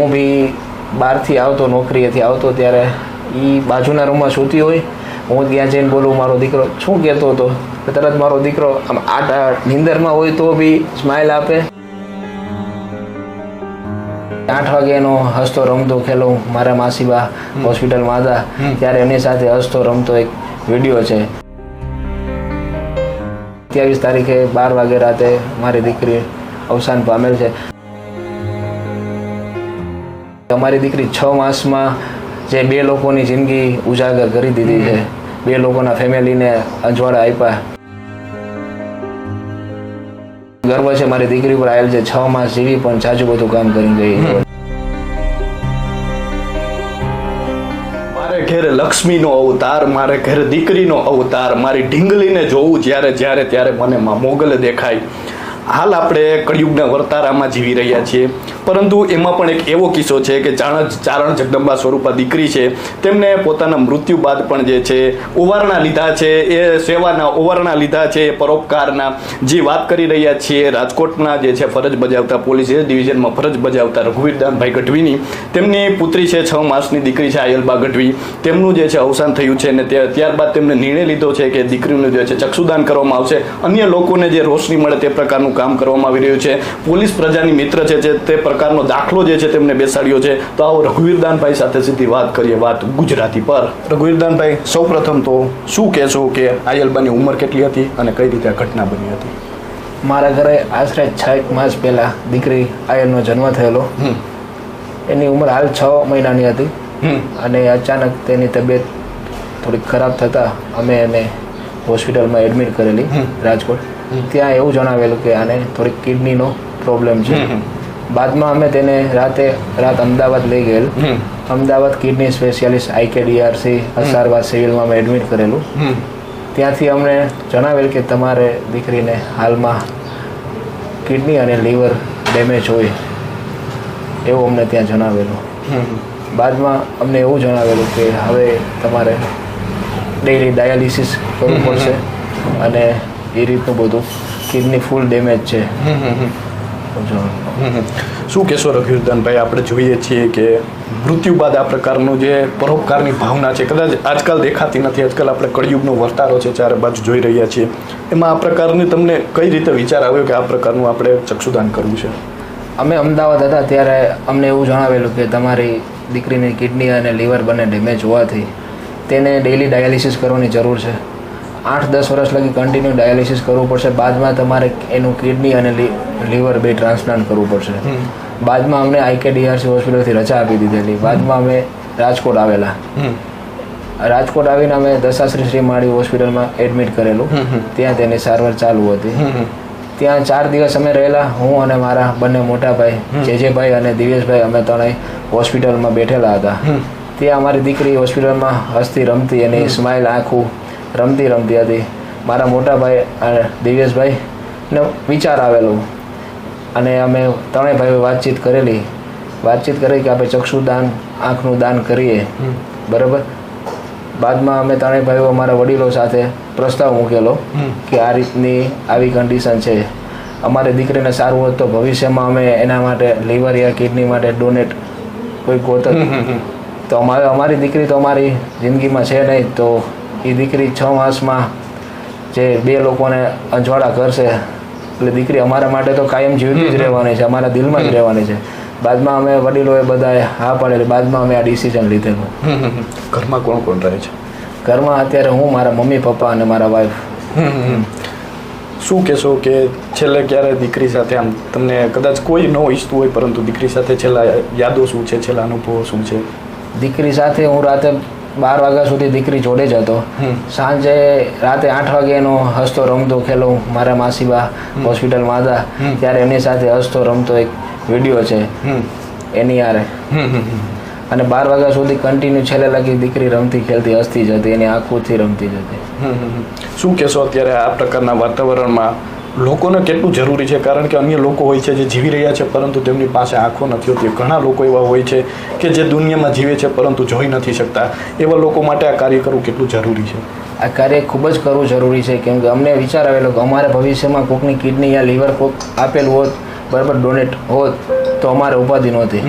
હું બી બહારથી આવતો નોકરીએથી આવતો ત્યારે એ બાજુના રૂમમાં સૂતી હોય. હું ત્યાં જઈને બોલું મારો દીકરો શું કહેતો હતો? તરત મારો દીકરો આમ આ નિંદરમાં હોય તો બી સ્માઇલ આપે. આઠ વાગે એનો હસતો રમતો ખેલો મારા માસીબા હોસ્પિટલમાં હતા. ત્યારે એની સાથે હસતો રમતો એક વીડિયો છે. ત્યાવીસ તારીખે બાર વાગે રાતે મારી દીકરી અવસાન પામેલ છે. અમારી દીકરી છ માસમાં જે બે લોકોની જિંદગી ઉજાગર કરી દીધી છે. બે લોકોના ફેમિલીને અજવાળા આપ્યા. ગર્વ છે મારી દીકરી પર આવેલ છે છ માસ જીવી, પણ જાજુ બધું કામ કરી ગઈ મારે ઘેરે લક્ષ્મીનો અવતાર, મારે ઘેરે દીકરીનો અવતાર, મારી ઢીંગલીને જોવું જ્યારે જ્યારે, ત્યારે મને મોગલ દેખાય. હાલ આપણે કળિયુગના વર્તારામાં જીવી રહ્યા છીએ. પરંતુ એમાં પણ એક એવો કિસ્સો છે કે ચારણ ચારણ જગદંબા સ્વરૂપા દીકરી છે. તેમને પોતાના મૃત્યુ બાદ પણ જે છે ઓવારણા લીધા છે. એ સેવાના ઓવારણા લીધા છે પરોપકારના. જે વાત કરી રહ્યા છીએ રાજકોટના જે છે, ફરજ બજાવતા પોલીસ ડિવિઝનમાં ફરજ બજાવતા રઘુવીરદાનભાઈ ગઢવીની. તેમની પુત્રી છે, છ માસની દીકરી છે, આયલબા ગઢવી. તેમનું જે છે, અવસાન થયું છે અને ત્યારબાદ તેમને નિર્ણય લીધો છે કે દીકરીનું જે છે, ચક્ષુદાન કરવામાં આવશે. અન્ય લોકોને જે રોશની મળે તે પ્રકારનું કામ કરવામાં આવી રહ્યું છે. પોલીસ પ્રજાની મિત્ર છે તે પ્રકારનો દાખલો જે છે તેમને બેસાડ્યો છે. તો આવો રઘુવીરદાનભાઈ સાથે સીધી વાત કરીએ વાત ગુજરાતી પર. રઘુવીરદાનભાઈ સૌપ્રથમ તો શું કહેશો કે આયલબાની ઉંમર કેટલી હતી અને કઈ રીતે ઘટના બની હતી? મારા ઘરે આશરે છ એક માસ પહેલા દીકરી આયલનો જન્મ થયેલો. એની ઉંમર હાલ છ મહિનાની હતી. અને અચાનક તેની તબિયત થોડીક ખરાબ થતાં અમે એને હોસ્પિટલમાં એડમિટ કરેલી રાજકોટ. ત્યાં એવું જણાવેલું કે આને થોડીક કિડનીનો પ્રોબ્લેમ છે. બાદમાં અમે તેને રાતે રાત અમદાવાદ લઈ ગયેલ. Ahmedabad kidney specialist IKDRC Asarwa સિવિલમાં અમે એડમિટ કરેલું. ત્યાંથી અમને જણાવેલ કે તમારે દીકરીને હાલમાં કિડની અને લીવર ડેમેજ હોય એવું અમને ત્યાં જણાવેલું. બાદમાં અમને એવું જણાવેલું કે હવે તમારે ડેઈલી ડાયાલિસિસ કરવું પડશે અને એ રીતનું બધું કિડની ફૂલ ડેમેજ છે. શું કહેશો રઘુદાનભાઈ આપણે જોઈએ છીએ કે મૃત્યુ બાદ આ પ્રકારનું જે પરોપકારની ભાવના છે, કદાચ આજકાલ દેખાતી નથી, આજકાલ આપણે કળિયુગનો વર્તારો છે, ચારે બાજુ જોઈ રહ્યા છીએ. એમાં આ પ્રકારની તમને કઈ રીતે વિચાર આવ્યો કે આ પ્રકારનું આપણે ચક્ષુદાન કરવું છે? અમે અમદાવાદ હતા ત્યારે અમને એવું જણાવેલું કે તમારી દીકરીની કિડની અને લીવર બંને ડેમેજ હોવાથી તેને ડેઇલી ડાયાલિસિસ કરવાની જરૂર છે. આઠ દસ વર્ષ લગી કન્ટિન્યુ ડાયાલિસિસ કરવું પડશે. બાદમાં તમારે એનું કિડની અને લીવર બે ટ્રાન્સપ્લાન્ટ કરવું પડશે. બાદમાં અમને આઈકેડીઆરસી હોસ્પિટલથી રજા આપી દીધેલી. બાદમાં અમે રાજકોટ આવેલા. રાજકોટ આવીને અમે દશાશ્રી શ્રી માળી હોસ્પિટલમાં એડમિટ કરેલું. ત્યાં તેની સારવાર ચાલુ હતી. ત્યાં ચાર દિવસ અમે રહેલા. હું અને મારા બંને મોટા ભાઈ જેજેભાઈ અને દિવેશભાઈ અમે ત્રણેય હોસ્પિટલમાં બેઠેલા હતા. ત્યાં અમારી દીકરી હોસ્પિટલમાં હસતી રમતી એની સ્માઇલ આખું રમતી રમતી હતી. મારા મોટા ભાઈ અને દિવેશભાઈ ને વિચાર આવેલો. અને અમે ત્રણેય ભાઈઓ વાતચીત કરેલી. વાતચીત કરી કે આપણે ચક્ષુદાન આંખનું દાન કરીએ. બરાબર? બાદમાં અમે ત્રણેય ભાઈઓ અમારા વડીલો સાથે પ્રસ્તાવ મૂકેલો કે આ રીતની આવી કન્ડિશન છે. અમારી દીકરીને સારું હોત તો ભવિષ્યમાં અમે એના માટે લીવર યા કિડની માટે ડોનેટ કોઈ ગોત તો અમારે અમારી દીકરી તો અમારી જિંદગીમાં છે નહીં તો એ દીકરી છ માસમાં જે બે લોકોને અંજવાળા કરશે એટલે દીકરી અમારા માટે તો કાયમ જીવતી જ રહેવાની છે અમારા દિલમાં જ રહેવાની છે. બાદમાં અમે વડીલોએ બધાએ હા પાડેલી બાદમાં અમે આ ડિસિઝન લીધેલું. ઘરમાં કોણ કોણ રહે છે? ઘરમાં અત્યારે હું મારા મમ્મી પપ્પા અને મારા વાઈફ શું કહેશો કે છેલ્લે ક્યારે દીકરી સાથે આમ તમને કદાચ કોઈ ન ઈચ્છતું હોય પરંતુ દીકરી સાથે છેલ્લા યાદો શું છે છેલ્લા અનુભવો શું છે? દીકરી સાથે હું રાતે બાર વાગ્યા સુધી દીકરી જોડે જ હતો. સાંજે રાતે આઠ વાગે એનો હસતો રમતો ખેલો મારા માસીબા હોસ્પિટલમાં હતા. ત્યારે એની સાથે હસતો રમતો એક વીડિયો છે. એની આરે અને બાર વાગ્યા સુધી કન્ટિન્યુ છેલ્લે લગી દીકરી રમતી ખેલતી હસતી જતી એની આંખોથી રમતી જતી. શું કહેશો અત્યારે આ પ્રકારના વાતાવરણમાં લોકોને કેટલું જરૂરી છે? કારણ કે અન્ય લોકો હોય છે જે જીવી રહ્યા છે પરંતુ તેમની પાસે આંખો નથી હોતી. ઘણા લોકો એવા હોય છે કે જે દુનિયામાં જીવે છે પરંતુ જોઈ નથી શકતા. એવા લોકો માટે આ કાર્ય કરવું કેટલું જરૂરી છે? આ કાર્ય ખૂબ જ કરવું જરૂરી છે કેમ કે અમને વિચાર આવેલો કે અમારે ભવિષ્યમાં કોકની કિડની યા લીવર કોક આપેલું હોત બરાબર ડોનેટ હોત તો અમારે ઉપાધિ નહોતી.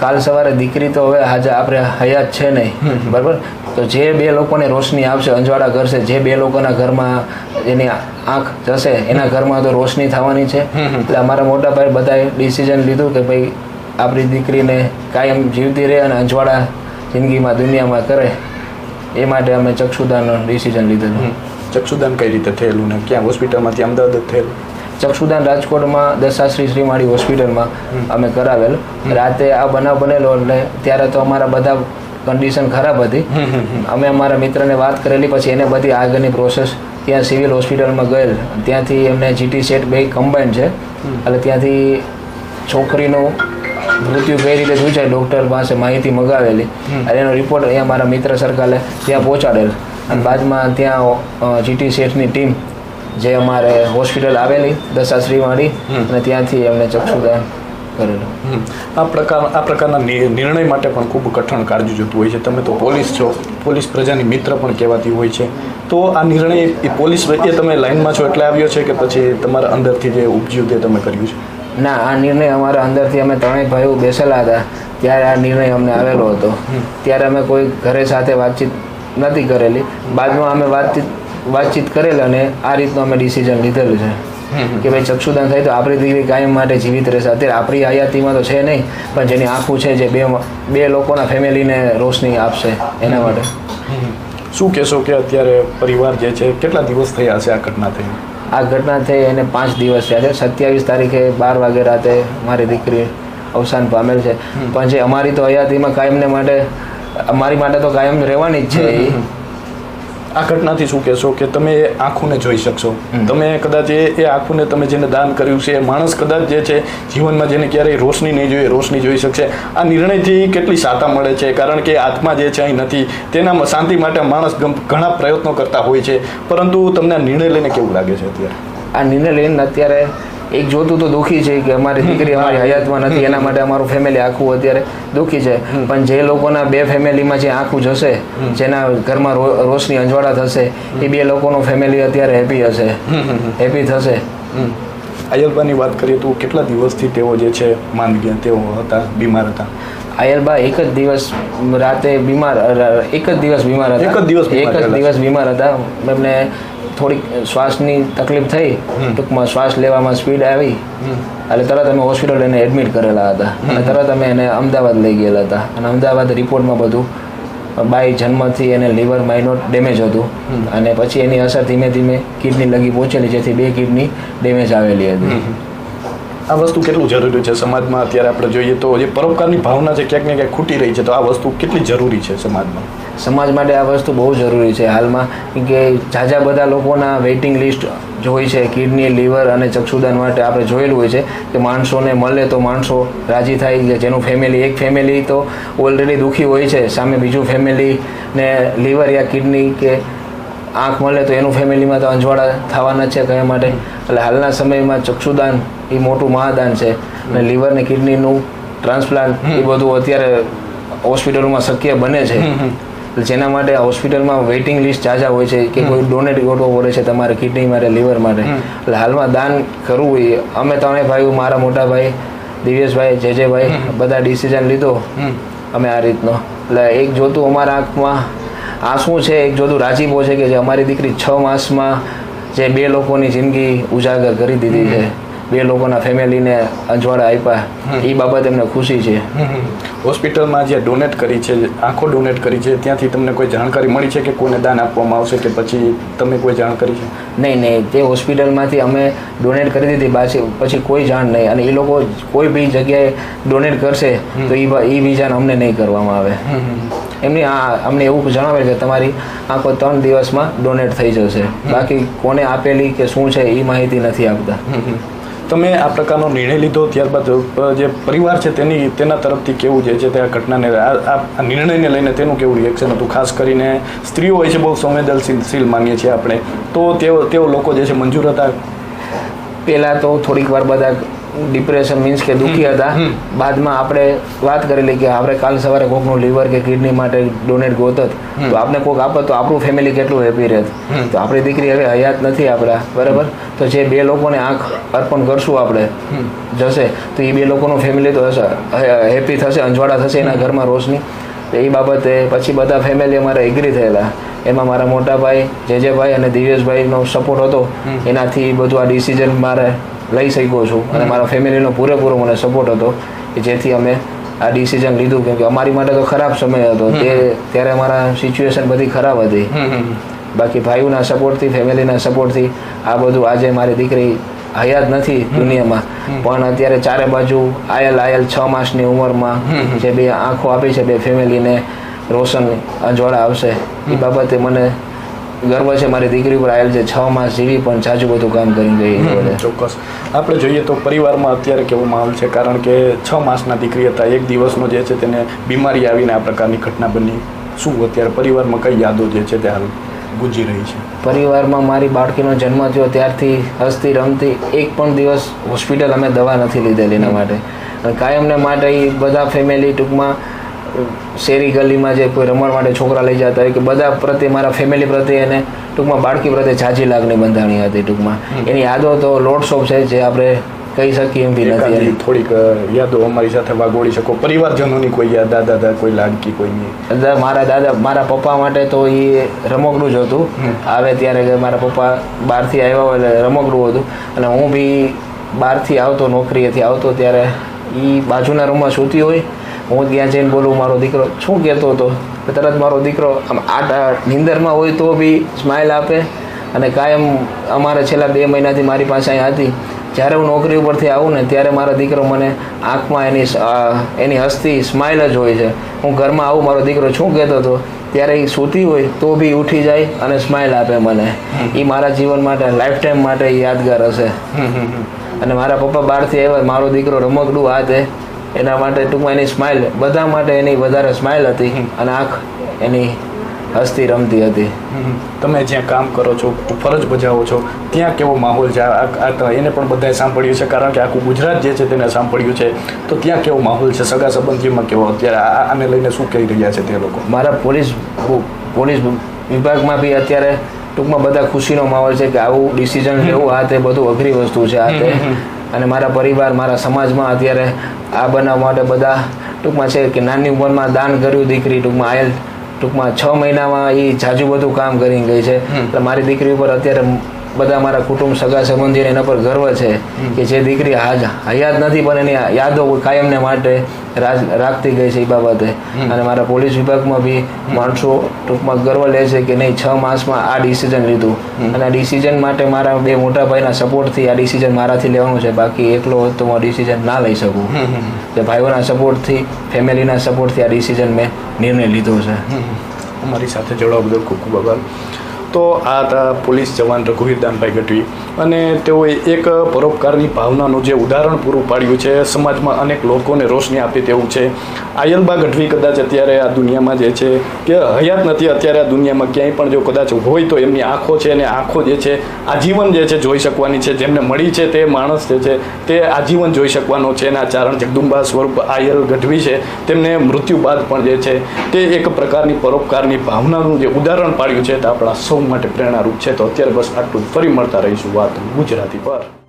કાલ સવારે દીકરી તો હવે આજે આપણે હયાત છે નહીં. બરાબર? તો જે બે લોકોને રોશની આપશે અંજવાળા કરશે જે બે લોકોના ઘરમાં એની આંખ જશે એના ઘરમાં તો રોશની થવાની છે. એટલે અમારા મોટા ભાઈ બધાએ ડિસિઝન લીધું કે ભાઈ આપણી દીકરીને કાયમ જીવતી રહે અને અંજવાળા જિંદગીમાં દુનિયામાં કરે. એ માટે અમે ચક્ષુદાનનો ડિસિઝન લીધેલું. ચક્ષુદાન કઈ રીતે થયેલું ને ક્યાં? હોસ્પિટલમાંથી અમદાવાદ જ થયેલું? ચક્ષુદાન રાજકોટમાં દશાશ્રી શ્રીમાળી હોસ્પિટલમાં અમે કરાવેલ. રાતે આ બનાવ બનેલો એટલે ત્યારે તો અમારા બધા કન્ડિશન ખરાબ હતી. અમે અમારા મિત્રને વાત કરેલી પછી એને બધી આગળની પ્રોસેસ ત્યાં સિવિલ હોસ્પિટલમાં ગયેલ. ત્યાંથી એમને જીટી સેટ બે કમ્બાઈન છે. એટલે ત્યાંથી છોકરીનું મૃત્યુ કઈ રીતે થયું છે ડૉક્ટર પાસે માહિતી મગાવેલી. અને એનો રિપોર્ટ અહીંયા મારા મિત્ર સર્કલે ત્યાં પહોંચાડેલ. અને બાદમાં ત્યાં જીટી શેઠની ટીમ જે અમારે હોસ્પિટલ આવેલી દશાશ્રીવાળી અને ત્યાંથી એમને ચક્ષુદાન કરેલું. આ પ્રકાર આ પ્રકારના નિર્ણય માટે પણ ખૂબ કઠણ કાળજી જોતું હોય છે. તમે તો પોલીસ છો. પોલીસ પ્રજાની મિત્ર પણ કહેવાતી હોય છે. તો આ નિર્ણય એ પોલીસ એ તમે લાઈનમાં છો એટલે આવ્યો છે કે પછી તમારા અંદરથી જે ઉપજ્યું તે તમે કર્યું છે? ના આ નિર્ણય અમારા અંદરથી અમે ત્રણેય ભાઈઓ બેસેલા હતા. ત્યારે આ નિર્ણય અમને આવેલો હતો. ત્યારે અમે કોઈ ઘરે સાથે વાતચીત નથી કરેલી. બાદમાં અમે વાતચીત વાતચીત કરેલ અને આ રીતનું અમે ડિસિઝન લીધેલું છે. કે ભાઈ ચક્ષુદાન થાય તો આપણી દીકરી કાયમ માટે જીવિત રહેશે. અત્યારે આપણી હયાતીમાં તો છે નહીં પણ જેની આંખું છે જે બે બે લોકોના ફેમિલીને રોશની આપશે એના માટે. શું કહેશો કે અત્યારે પરિવાર જે છે કેટલા દિવસ થયા હશે આ ઘટના થઈ? આ ઘટના થઈ એને પાંચ દિવસ થયા છે. સત્યાવીસ તારીખે બાર વાગે રાતે મારી દીકરી અવસાન પામેલ છે. પણ જે અમારી તો હયાતીમાં કાયમને માટે અમારી માટે તો કાયમ રહેવાની જ છે એ. આ ઘટનાથી શું કહેશો કે તમે એ આંખોને જોઈ શકશો? તમે કદાચ એ એ આંખોને તમે જેને દાન કર્યું છે એ માણસ કદાચ જે છે જીવનમાં જેને ક્યારેય રોશની નહીં જોઈએ રોશની જોઈ શકશે. આ નિર્ણયથી કેટલી સાતા મળે છે? કારણ કે આત્મા જે છે અહીં નથી. તેના શાંતિ માટે માણસ ઘણા પ્રયત્નો કરતા હોય છે. પરંતુ તમને આ નિર્ણય લઈને કેવું લાગે છે અત્યારે? આ નિર્ણય લઈને અત્યારે એક જોતું તો દુઃખી છે કે અમારી દીકરી અમારી હયાતમાં નથી એના માટે અમારું ફેમિલી આખું અત્યારે દુઃખી છે. પણ જે લોકોના બે ફેમિલીમાં જે આખું જશે જેના ઘરમાં રોશની અંજવાળા થશે એ બે લોકોનું ફેમિલી અત્યારે હેપી હશે. હેપી થશે. અયલબાની વાત કરીએ તો કેટલા દિવસથી તેઓ જે છે માંદ તેઓ હતા બીમાર હતા? આયલબા એક જ દિવસ રાતે બીમાર એક જ દિવસ બીમાર હતા. એક જ દિવસ બીમાર એક જ દિવસ બીમાર હતા. એમને થોડીક શ્વાસની તકલીફ થઈ. ટૂંકમાં શ્વાસ લેવામાં સ્પીડ આવી. એટલે તરત અમે હોસ્પિટલ એને એડમિટ કરેલા હતા. અને તરત અમે એને અમદાવાદ લઈ ગયેલા હતા. અને અમદાવાદ રિપોર્ટમાં બધું બાય જન્મથી એને લીવર માઇનોર ડેમેજ હતું. અને પછી એની અસર ધીમે ધીમે કિડની લગી પહોંચેલી જેથી બે કિડની ડેમેજ આવેલી હતી. આ વસ્તુ કેટલું જરૂરી છે સમાજમાં? અત્યારે આપણે જોઈએ તો જે પરોપકારની ભાવના છે ક્યાંક ને ક્યાંક ખૂટી રહી છે, તો આ વસ્તુ કેટલી જરૂરી છે સમાજમાં? સમાજ માટે આ વસ્તુ બહુ જરૂરી છે. હાલમાં કે ઝાઝા બધા લોકોના વેઇટિંગ લિસ્ટ જોઈ છે કિડની લીવર અને ચક્ષુદાન માટે આપણે જોયેલું હોય છે કે માણસોને મળે તો માણસો રાજી થાય કે જેનું ફેમિલી એક ફેમિલી તો ઓલરેડી દુઃખી હોય છે. સામે બીજું ફેમિલીને લીવર યા કિડની કે આંખ મળે તો એનું ફેમિલીમાં તો અંજવાળા થવાના છે કયા માટે. એટલે હાલના સમયમાં ચક્ષુદાન એ મોટું મહાદાન છે. અને લીવર ને કિડનીનું ટ્રાન્સપ્લાન્ટ એ બધું અત્યારે હોસ્પિટલોમાં શક્ય બને છે. જેના માટે હોસ્પિટલમાં વેઇટિંગ લિસ્ટ જાજા હોય છે કે કોઈ ડોનેટ કરવો પડે છે તમારે કિડની માટે લીવર માટે. એટલે હાલમાં દાન કરવું હોય અમે ત્રણેય ભાઈઓ મારા મોટા ભાઈ દિવ્યેશભાઈ જેજેભાઈ બધા ડિસિઝન લીધો. અમે આ રીતનો. એટલે એક જોતું અમારા આંખમાં આ શું છે? એક જોતું રાજીપો છે કે જે અમારી દીકરી છ માસમાં જે બે લોકોની જિંદગી ઉજાગર કરી દીધી છે. બે લોકોના ફેમિલીને અજવાળા આપ્યા એ બાબત એમને ખુશી છે. હોસ્પિટલમાં જે ડોનેટ કરી છે આંખો ડોનેટ કરી છે ત્યાંથી તમને કોઈ જાણકારી મળી છે કે કોને દાન આપવામાં આવશે કે પછી તમે કોઈ જાણ કરી છે? નહીં નહીં. તે હોસ્પિટલમાંથી અમે ડોનેટ કરી દીધી. પાછી પછી કોઈ જાણ નહીં. અને એ લોકો કોઈ બી જગ્યાએ ડોનેટ કરશે તો એ એ વિઝાન અમને નહીં કરવામાં આવે. એમની આ અમને એવું જણાવે કે તમારી આંખો ત્રણ દિવસમાં ડોનેટ થઈ જશે. બાકી કોને આપેલી કે શું છે એ માહિતી નથી આપતા. તમે આ પ્રકારનો નિર્ણય લીધો ત્યારબાદ જે પરિવાર છે તેની તેના તરફથી કેવું જે છે તે આ ઘટનાને આ નિર્ણયને લઈને તેનું કેવું રિએક્શન હતું? ખાસ કરીને સ્ત્રીઓ હોય છે બહુ સંવેદનશીલ માનીએ છીએ આપણે. તો તેઓ તેઓ લોકો જે છે મંજૂર હતા? પહેલાં તો થોડીક વાર બધા ડિપ્રેશન મીન્સ કે દુઃખી હતા. બાદમાં આપણે વાત કરેલી કે આપણે કાલ સવારે કોકનું લીવર કે કિડની માટે ડોનેટ ગોતત. તો આપણે કોક આપત તો આપણું ફેમિલી કેટલું હેપી રહેત. તો આપણી દીકરી હવે હયાત નથી આપણા. બરાબર? તો જે બે લોકોને આંખ અર્પણ કરશું આપણે જશે તો એ બે લોકોનું ફેમિલી તો હેપી થશે અંજવાળા થશે એના ઘરમાં રોશની. તો એ બાબતે પછી બધા ફેમિલી અમારે એગ્રી થયેલા. એમાં મારા મોટા ભાઈ જેજેભાઈ અને દિવેશભાઈનો સપોર્ટ હતો. એનાથી બધું આ ડિસિઝન મારે લઈ શક્યો છું. અને મારા ફેમિલીનો પૂરેપૂરો મને સપોર્ટ હતો કે જેથી અમે આ ડિસિઝન લીધું. કેમકે અમારી માટે તો ખરાબ સમય હતો. તે ત્યારે અમારા સિચ્યુએશન બધી ખરાબ હતી. બાકી ભાઈઓના સપોર્ટથી ફેમિલીના સપોર્ટથી આ બધું આજે મારી દીકરી હયાત નથી દુનિયામાં. પણ અત્યારે ચારે બાજુ આયલ આયલ છ માસની ઉંમરમાં જે બે આંખો આપી છે બે ફેમિલીને રોશન અજવાળા આવશે. એ બાબતે મને ગર્વ છે મારી દીકરી ઉપર આવેલ છે છ માસ જીવી પણ જાજુ બધું કામ કરી ગઈ ચોક્કસ. આપણે જોઈએ તો પરિવારમાં અત્યારે કેવો માહોલ છે કારણ કે છ માસના દીકરી હતા. એક દિવસનો જે છે તેને બીમારી આવીને આ પ્રકારની ઘટના બની. શું અત્યારે પરિવારમાં કઈ યાદો જે છે તે હાલ? ગુંજી રહી છે. પરિવારમાં મારી બાળકીનો જન્મ થયો ત્યારથી હસતી રમતી એક પણ દિવસ હોસ્પિટલ અમે દવા નથી લીધેલી એના માટે. કાયમને માટે એ બધા ફેમિલી ટૂંકમાં શેરી ગલીમાં જે કોઈ રમણ માટે છોકરા લઈ જતા હોય કે બધા પ્રત્યે મારા ફેમિલી પ્રત્યે એને ટૂંકમાં બાળકી પ્રત્યે ઝાઝી લાગણી બંધાણી હતી ટૂંકમાં. એની યાદો તો લોટ્સ ઓફ છે જે આપણે કહી શકીએ એમ બી નથી થોડીક યાદો અમારી સાથે વાગોળી શકો. પરિવારજનોની કોઈ યાદ દાદા દાદા કોઈ લાડકી કોઈ દાદા મારા દાદા મારા પપ્પા માટે તો એ રમકડું જ હતું. આવે ત્યારે મારા પપ્પા બહારથી આવ્યા હોય એટલે રમકડું હતું. અને હું બી બહારથી આવતો નોકરીએથી આવતો ત્યારે એ બાજુના રૂમમાં સૂતી હોય. હું ત્યાં જઈને બોલું મારો દીકરો શું કહેતો હતો? તરત મારો દીકરો આમ આ નિંદરમાં હોય તો બી સ્માઇલ આપે. અને કાયમ અમારે છેલ્લા બે મહિનાથી મારી પાસે અહીં હતી. જ્યારે હું નોકરી ઉપરથી આવું ને ત્યારે મારો દીકરો મને આંખમાં એની એની હસતી સ્માઇલ જ હોય છે. હું ઘરમાં આવું મારો દીકરો શું કહેતો હતો? ત્યારે એ સૂતી હોય તો બી ઉઠી જાય અને સ્માઇલ આપે મને. એ મારા જીવન માટે લાઈફ ટાઈમ માટે યાદગાર હશે. અને મારા પપ્પા બહારથી આવ્યા મારો દીકરો રમકડું આ તે એના માટે ટૂંકમાં એની સ્માઇલ બધા માટે એની વધારે સ્માઇલ હતી અને આંખ એની હસતી રમતી હતી. તમે જ્યાં કામ કરો છો ફરજ બજાવો છો ત્યાં કેવો માહોલ છે? એને પણ બધાએ સાંભળ્યું છે કારણ કે આખું ગુજરાત જે છે તેને સાંભળ્યું છે. તો ત્યાં કેવો માહોલ છે? સગા સંબંધીમાં કેવો? અત્યારે આને લઈને શું કહી રહ્યા છે તે લોકો? મારા પોલીસ પોલીસ વિભાગમાં બી અત્યારે ટૂંકમાં બધા ખુશીનો માહોલ છે કે આવું ડિસિઝન લેવું આ તે બધું અઘરી વસ્તુ છે આ તે અને મારા પરિવાર મારા સમાજમાં અત્યારે આ બનાવ માટે બધા ટૂંકમાં છે કે નાની ઉંમરમાં દાન કર્યું દીકરી ટૂંકમાં આયેલ ટૂંકમાં છ મહિનામાં એ જાજુ બધું કામ કરીને ગઈ છે. એટલે મારી દીકરી ઉપર અત્યારે બધા મારા કુટુંબ સગા સંબંધીને એના પર ગર્વ છે કે જે દીકરી આજ હયાત નથી પણ એની યાદો કાયમને માટે રાખતી ગઈ છે એ બાબતે. અને મારા પોલીસ વિભાગમાં બી માણસો ટૂંકમાં ગર્વ લે છે કે નહીં છ માસમાં આ ડિસિઝન લીધું. અને આ ડિસિઝન માટે મારા બે મોટા ભાઈના સપોર્ટથી આ ડિસિઝન મારાથી લેવાનું છે. બાકી એકલો હોત તો હું ડિસિઝન ના લઈ શકું. કે ભાઈઓના સપોર્ટથી ફેમિલીના સપોર્ટથી આ ડિસિઝન મેં નિર્ણય લીધો છે. અમારી સાથે જોડાવા બદલ ખૂબ ખૂબ આભાર. તો આ હતા પોલીસ જવાન રઘુવીર દાનભાઈ ગઢવી અને તેઓએ એક પરોપકારની ભાવનાનું જે ઉદાહરણ પૂરું પાડ્યું છે, સમાજમાં અનેક લોકોને રોશની આપે તેવું છે. આયલબા ગઢવી કદાચ અત્યારે આ દુનિયામાં જે છે કે હયાત નથી, અત્યારે આ દુનિયામાં ક્યાંય પણ જો કદાચ હોય તો એમની આંખો છે અને આંખો જે છે, આજીવન જે છે જોઈ શકવાની છે, જેમને મળી છે તે માણસ જે છે તે આજીવન જોઈ શકવાનો છે અને આ ચારણ જગદુંબા સ્વરૂપ આયલ ગઢવી છે, તેમને મૃત્યુ બાદ પણ જે છે તે એક પ્રકારની પરોપકારની ભાવનાનું જે ઉદાહરણ પાડ્યું છે તે આપણા સૌ માટે પ્રેરણારૂપ છે. તો અત્યારે બસ આટલું ફરી મળતા રહીશું વાત ગુજરાતી પર.